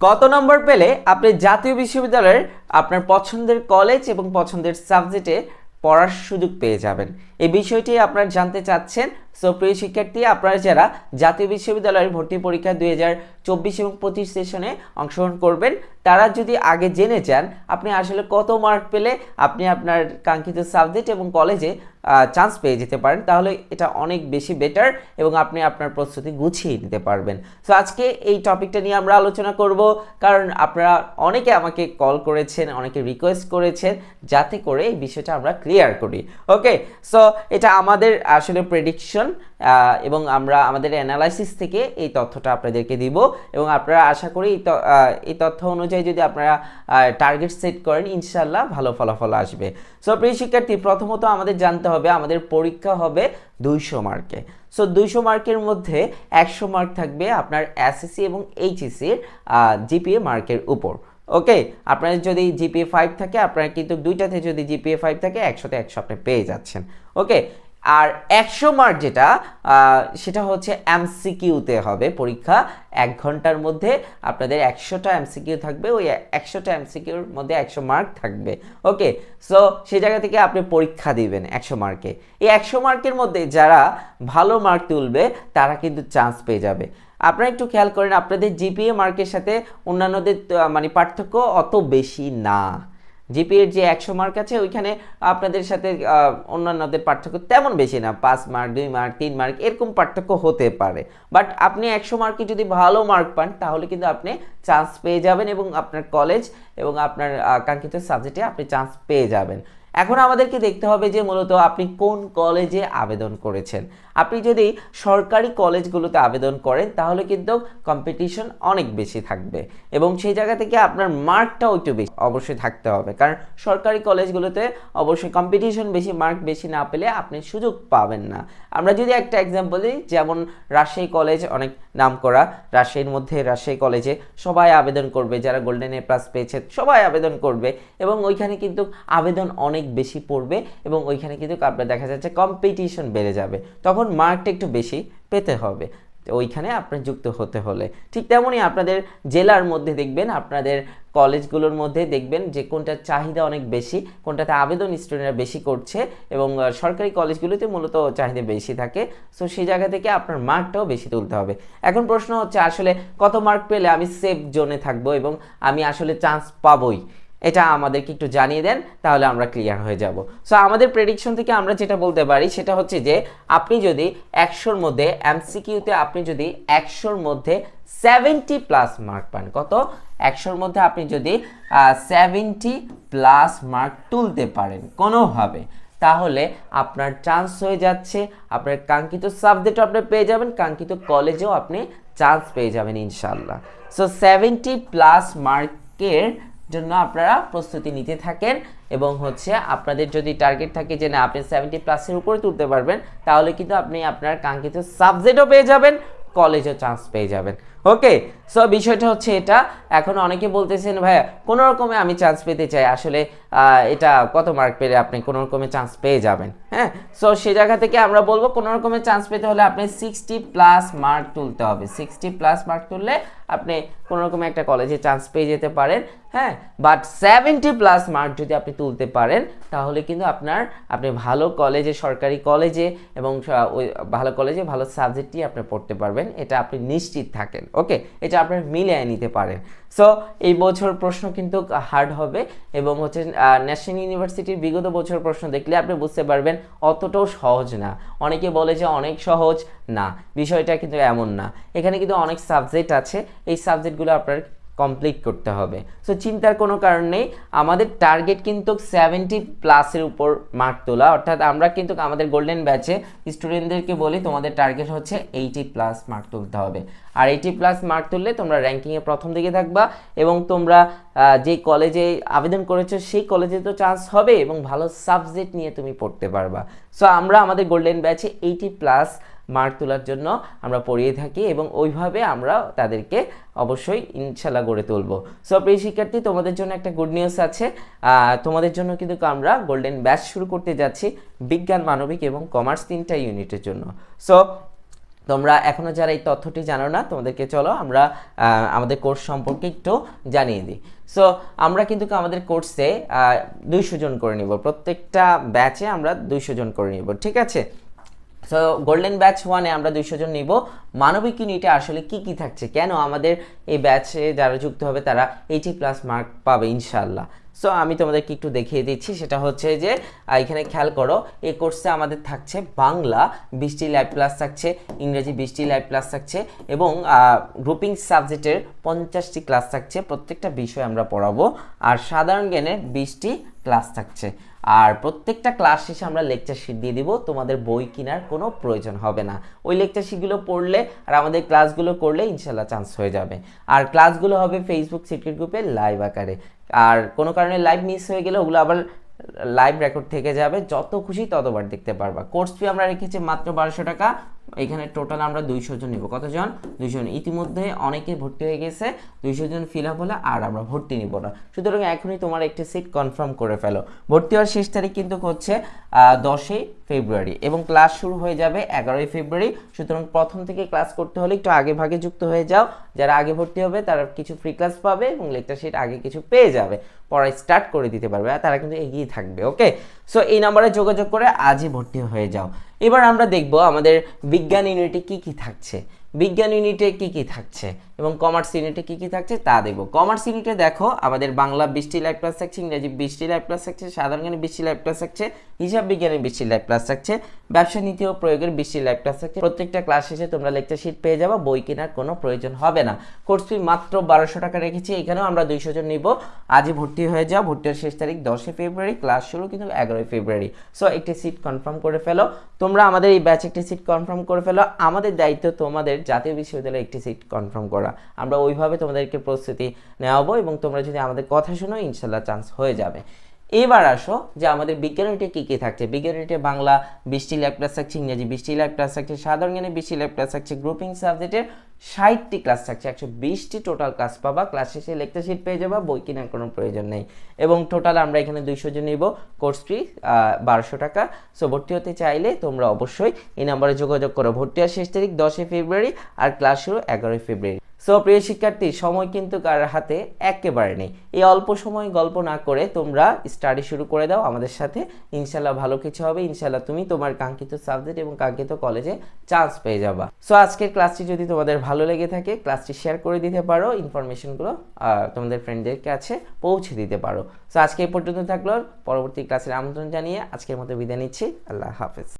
কত নম্বর পেলে আপনি জাতীয় বিশ্ববিদ্যালয়ের আপনার পছন্দের কলেজ এবং পছন্দের সাবজেক্টে পড়ার সুযোগ পেয়ে যাবেন। এই বিষয়টি আপনার জানতে চাচ্ছেন সো প্রিয় শিক্ষার্থী, আপনারা যারা জাতীয় বিশ্ববিদ্যালয়ের ভর্তি পরীক্ষা দুই হাজার চব্বিশ এবং পঁচিশ সেশনে অংশগ্রহণ করবেন, তারা যদি আগে জেনে যান, আপনি আসলে কত মার্ক পেলে আপনি আপনার কাঙ্ক্ষিত সাবজেক্ট এবং কলেজে চান্স পেয়ে যেতে পারেন। তাহলে এটা অনেক বেশি বেটার এবং আপনি আপনার প্রস্তুতি গুছিয়ে নিতে পারবেন। সো আজকে এই টপিকটা নিয়ে আমরা আলোচনা করব, কারণ আপনারা অনেকে আমাকে কল করেছেন, অনেকে রিকোয়েস্ট করেছেন, যাতে করে এই বিষয়টা আমরা ক্লিয়ার করি। ওকে সো এটা আমাদের আসলে প্রেডিকশন এবং আমরা আমাদের অ্যানালাইসিস থেকে এই তথ্যটা আপনাদেরকে দিব। এবং আপনারা আশা করি এই এই তথ্য অনুযায়ী যদি আপনারা টার্গেট সেট করেন ইনশাল্লাহ ভালো ফলাফল আসবে। সো প্রিয় শিক্ষার্থী, প্রথমত আমাদের জানতে হবে, আমাদের পরীক্ষা হবে দুইশো মার্কে সো দুইশো মার্কের মধ্যে একশো মার্ক থাকবে আপনার এসএসসি এবং এইচএসসির জিপিএ মার্কের উপর। ওকে আপনার যদি জিপিএ ফাইভ থাকে, আপনার কিন্তু দুইটাতে যদি জিপিএ ফাইভ থাকে, একশোতে একশো আপনি পেয়ে যাচ্ছেন। ওকে আর একশো মার্ক যেটা সেটা হচ্ছে এমসিকিউতে হবে পরীক্ষা। এক ঘণ্টার মধ্যে আপনাদের একশোটা এমসিকিউ থাকবে, ওই একশোটা এমসিকিউর মধ্যে একশো মার্ক থাকবে। ওকে সো সেই জায়গা থেকে আপনি পরীক্ষা দিবেন একশো মার্কে এই একশো মার্কের মধ্যে যারা ভালো মার্ক তুলবে, তারা কিন্তু চান্স পেয়ে যাবে। আপনারা একটু খেয়াল করেন, আপনাদের জিপিএ মার্কের সাথে অন্যান্যদের মানে পার্থক্য অত বেশি না। জিপিএর যে একশো মার্ক আছে, ওইখানে আপনাদের সাথে অন্যান্যদের পার্থক্য তেমন বেশি না। পাঁচ মার্ক দুই মার্ক তিন মার্ক এরকম পার্থক্য হতে পারে। বাট আপনি একশো মার্কে যদি ভালো মার্ক পান, তাহলে কিন্তু আপনি চান্স পেয়ে যাবেন এবং আপনার কলেজ এবং আপনার কাঙ্ক্ষিত সাবজেক্টে আপনি চান্স পেয়ে যাবেন। এখন আমাদেরকে দেখতে হবে যে, মূলত আপনি কোন কলেজে আবেদন করেছেন। আপনি যদি সরকারি কলেজগুলোতে আবেদন করেন, তাহলে কিন্তু কম্পিটিশন অনেক বেশি থাকবে এবং সেই জায়গা থেকে আপনার মার্কটাও একটু বেশি অবশ্যই থাকতে হবে। কারণ সরকারি কলেজগুলোতে অবশ্যই কম্পিটিশন বেশি মার্ক বেশি না পেলে আপনি সুযোগ পাবেন না। আমরা যদি একটা এক্সাম্পল দিই, যেমন রাজশাহী কলেজ অনেক নাম করা রাজশাহীর মধ্যে রাজশাহী কলেজে সবাই আবেদন করবে, যারা গোল্ডেন এ প্লাস পেয়েছে সবাই আবেদন করবে এবং ওইখানে কিন্তু আবেদন অনেক বেশি পড়বে এবং ওইখানে কিন্তু আপনার দেখা যাচ্ছে কম্পিটিশন বেড়ে যাবে। তখন মার্কটা একটু বেশি পেতে হবে। ওইখানে আপনার যুক্ত হতে হলে। ঠিক তেমনই আপনাদের জেলার মধ্যে দেখবেন, আপনাদের কলেজগুলোর মধ্যে দেখবেন যে কোনটার চাহিদা অনেক বেশি, কোনটাতে আবেদন স্টুডেন্টরা বেশি করছে এবং সরকারি কলেজগুলোতে মূলত চাহিদা বেশি থাকে। সো সেই জায়গা থেকে আপনার মার্কটাও বেশি তুলতে হবে। এখন প্রশ্ন হচ্ছে, আসলে কত মার্ক পেলে আমি সেফ জোনে থাকব এবং আমি আসলে চান্স পাবোই? এটা আমাদেরকে একটু জানিয়ে দেন, তাহলে আমরা ক্লিয়ার হয়ে যাব। সো আমাদের প্রেডিকশন থেকে আমরা যেটা বলতে পারি, সেটা হচ্ছে যে, আপনি যদি একশোর মধ্যে এমসিকিউতে আপনি যদি একশোর মধ্যে সেভেন্টি প্লাস মার্ক পান, কত? একশোর মধ্যে আপনি যদি সেভেন্টি প্লাস মার্ক তুলতে পারেন, কোনোভাবে, তাহলে আপনার চান্স হয়ে যাচ্ছে, আপনার কাঙ্ক্ষিত সাবজেক্টও আপনি পেয়ে যাবেন, কাঙ্ক্ষিত কলেজেও আপনি চান্স পেয়ে যাবেন ইনশাল্লাহ সো সেভেন্টি প্লাস মার্কের জন্য আপনারা প্রস্তুতি নিতে থাকেন এবং হচ্ছে আপনাদের যদি টার্গেট থাকে যে না, আপনি সেভেন্টি প্লাসের উপরে তুলতে পারবেন, তাহলে কিন্তু আপনি আপনার কাঙ্ক্ষিত সাবজেক্টও পেয়ে যাবেন কলেজও চান্স পেয়ে যাবেন। ওকে সো বিষয়টা হচ্ছে এটা। এখন অনেকে বলতেছেন, ভাইয়া, কোনো রকমে আমি চান্স পেতে চাই। আসলে এটা কত মার্ক পেলে আপনি কোনো রকমে চান্স পেয়ে যাবেন? হ্যাঁ সো সে জায়গা থেকে আমরা বলব, কোনো রকমে চান্স পেতে হলে আপনি সিক্সটি প্লাস মার্ক তুলতে হবে। সিক্সটি প্লাস মার্ক তুললে আপনি কোনো রকমে একটা কলেজে চান্স পেয়ে যেতে পারেন। হ্যাঁ বাট সেভেন্টি প্লাস মার্ক যদি আপনি তুলতে পারেন, তাহলে কিন্তু আপনার, আপনি ভালো কলেজে সরকারি কলেজে এবং ওই ভালো কলেজে ভালো সাবজেক্টই আপনি পড়তে পারবেন। এটা আপনি নিশ্চিত থাকেন। ওকে এটা আপনার মিলিয়ে নিতে পারেন। সো এই বছর প্রশ্ন কিন্তু হার্ড হবে এবং হচ্ছে ন্যাশনাল ইউনিভার্সিটির বিগত বছর প্রশ্ন দেখলে আপনি বুঝতে পারবেন অতটাও সহজ না। অনেকে বলে যে অনেক সহজ না, বিষয়টা কিন্তু এমন না। এখানে কিন্তু অনেক সাবজেক্ট আছে। এই সাবজেক্টগুলো আপনার কমপ্লিট করতে হবে। সো চিন্তার কোনো কারণ নেই। আমাদের টার্গেট কিন্তু সেভেন্টি প্লাসের উপর মার্ক তোলা। অর্থাৎ আমরা কিন্তু আমাদের গোল্ডেন ব্যাচে স্টুডেন্টদেরকে বলি, তোমাদের টার্গেট হচ্ছে এইটি প্লাস মার্ক তুলতে হবে। আর এইটি প্লাস মার্ক তুললে তোমরা র্যাঙ্কিংয়ে প্রথম দিকে থাকবা এবং তোমরা যে কলেজে আবেদন করেছ, সেই কলেজে তো চান্স হবে এবং ভালো সাবজেক্ট নিয়ে তুমি পড়তে পারবা। সো আমরা আমাদের গোল্ডেন ব্যাচে এইটি প্লাস মার্ক তোলার জন্য আমরা পড়িয়ে থাকি এবং ওইভাবে আমরা তাদেরকে অবশ্যই ইনশাল্লাহ গড়ে তুলবো। সো প্রিয় শিক্ষার্থী, তোমাদের জন্য একটা গুড নিউজ আছে। তোমাদের জন্য কিন্তু আমরা গোল্ডেন ব্যাচ শুরু করতে যাচ্ছি বিজ্ঞান, মানবিক এবং কমার্স তিনটা ইউনিটের জন্য। সো তোমরা এখনও যারা এই তথ্যটি জানো না, তোমাদেরকে চলো আমরা আমাদের কোর্স সম্পর্কে একটু জানিয়ে দিই। সো আমরা কিন্তু আমাদের কোর্সে দুইশো জন করে নিব। প্রত্যেকটা ব্যাচে আমরা দুইশো জন করে নিব। ঠিক আছে? সো গোল্ডেন ব্যাচ ওয়ানে আমরা দুইশো জন নিব। মানবিক ইউনিটে আসলে কি কি থাকছে? কেন আমাদের এই ব্যাচে যারা যুক্ত হবে তারা এইটি প্লাস মার্ক পাবে ইনশাল্লাহ সো আমি তোমাদেরকে একটু দেখিয়ে দিচ্ছি। সেটা হচ্ছে যে এখানে খেয়াল করো, এই কোর্সে আমাদের থাকছে বাংলা বিশটি লাইভ প্লাস থাকছে, ইংরেজি বিশটি লাইভ প্লাস থাকছে এবং গ্রুপিং সাবজেক্টের পঞ্চাশটি ক্লাস থাকছে। প্রত্যেকটা বিষয় আমরা পড়াবো। আর সাধারণ জ্ঞানের বিশটি ক্লাস থাকছে। আর প্রত্যেকটা ক্লাস শেষে আমরা লেকচার শিট দিয়ে দিব, তোমাদের বই কেনার কোনো প্রয়োজন হবে না। ওই লেকচার শিটগুলো পড়লে আর আমাদের ক্লাসগুলো করলে ইনশাল্লাহ চান্স হয়ে যাবে। আর ক্লাসগুলো হবে ফেসবুক সিক্রেট গ্রুপে লাইভ আকারে। আর কোনো কারণে লাইভ মিস হয়ে গেলে ওগুলো আবার লাইভ রেকর্ড থেকে যাবে। যত খুশি ততবার দেখতে পারবা। কোর্স ফি আমরা রেখেছি মাত্র বারোশো টাকা। এখানে টোটাল আমরা দুইশো জন নিব। কতজন? দুইশো জন। ইতিমধ্যে অনেকে ভর্তি হয়ে গেছে, দুইশো জন ফিল আপ হলে আর আমরা ভর্তি নিব না। সুতরাং এখনই তোমার একটি সিট কনফার্ম করে ফেলো। ভর্তি হওয়ার শেষ তারিখ কিন্তু হচ্ছে দশই ফেব্রুয়ারি এবং ক্লাস শুরু হয়ে যাবে এগারোই ফেব্রুয়ারি। সুতরাং প্রথম থেকে ক্লাস করতে হলে একটু আগে ভাগে যুক্ত হয়ে যাও। যারা আগে ভর্তি হবে, তারা কিছু ফ্রি ক্লাস পাবে এবং লেকচার শিট আগে কিছু পেয়ে যাবে। পড়াই স্টার্ট করে দিতে পারবে, আর তারা কিন্তু এগিয়ে থাকবে ওকে সো এই নাম্বারে যোগাযোগ করে আজই ভর্তি হয়ে যাও। এবার আমরা দেখব আমাদের বিজ্ঞান ইউনিটে কি কি থাকছে। বিজ্ঞান ইউনিটে কি কি থাকছে? এবং কমার্স ইউনিটে কি কি থাকছে তা দেখব। কমার্স ইউনিটে দেখো, আমাদের বাংলা বিশটি লাইভ ক্লাস থাকছে, ইংরেজি বিশটি লাইভ ক্লাস থাকছে, সাধারণ জ্ঞানে বিশটি লাইভ ক্লাস থাকছে, হিসাব বিজ্ঞানের বিশটি লাইভ ক্লাস থাকছে, ব্যবসা নীতি ও প্রয়োগের বিশটি লাইভ ক্লাস থাকছে। প্রত্যেকটা ক্লাস শেষে তোমরা লেকচার শিট পেয়ে যাব, বই কেনার কোনো প্রয়োজন হবে না। কোর্স ফি মাত্র বারোশো টাকা রেখেছি, এখানেও আমরা দুইশো জন নিব। আজই ভর্তি হয়ে যাও ভর্তির শেষ তারিখ দশই ফেব্রুয়ারি ক্লাস শুরু কিন্তু এগারোই ফেব্রুয়ারি। সো একটি সিট কনফার্ম করে ফেলো। তোমরা আমাদের এই ব্যাচ একটি সিট কনফার্ম করে ফেলো। আমাদের দায়িত্ব তোমাদের জাতীয় বিশ্ববিদ্যালয়ে একটি সিট কনফার্ম করা। আমরা ওইভাবে তোমাদেরকে প্রস্তুতি নেওয়াবো এবং তোমরা যদি আমাদের কথা শোনো, ইনশাল্লাহ চান্স হয়ে যাবে। এবার আসো যে আমাদের বিজ্ঞানীতে কী কী থাকছে। বিজ্ঞানীতে বাংলা বিশটি ল্যাব ক্লাস থাকছে, ইংরেজি বিশটি ল্যাব ক্লাস থাকছে, সাধারণ জ্ঞানে বিশটি ল্যাব ক্লাস থাকছে গ্রুপিং সাবজেক্টের ষাটটি ক্লাস থাকছে, একশো বিশটি টোটাল ক্লাস পাবা। ক্লাস শেষে লেকচার শিট পেয়ে যাবা, বই কেনার কোনো প্রয়োজন নেই। এবং টোটাল আমরা এখানে দুইশো জন নিব কোর্স ফি বারোশো টাকা। সো ভর্তি হতে চাইলে তোমরা অবশ্যই এই নাম্বারে যোগাযোগ করো। ভর্তি হওয়ার শেষ তারিখ দশই ফেব্রুয়ারি আর ক্লাস শুরু এগারোই ফেব্রুয়ারি। সো প্রিয় শিক্ষার্থী, সময় কিন্তু কার হাতে একেবারে নেই। এই অল্প সময় গল্প না করে তোমরা স্টাডি শুরু করে দাও। আমাদের সাথে ইনশাল্লাহ ভালো কিছু হবে। ইনশাল্লাহ তুমি তোমার কাঙ্ক্ষিত সাবজেক্ট এবং কাঙ্ক্ষিত কলেজে চান্স পেয়ে যাবা। সো আজকের ক্লাসটি যদি তোমাদের ভালো লেগে থাকে ক্লাসটি শেয়ার করে দিতে পারো। ইনফরমেশনগুলো তোমাদের ফ্রেন্ডদের কাছে পৌঁছে দিতে পারো। সো আজকে এই পর্যন্ত থাকল। পরবর্তী ক্লাসের আমন্ত্রণ জানিয়ে আজকের মতো বিদায় নিচ্ছি। আল্লাহ হাফেজ।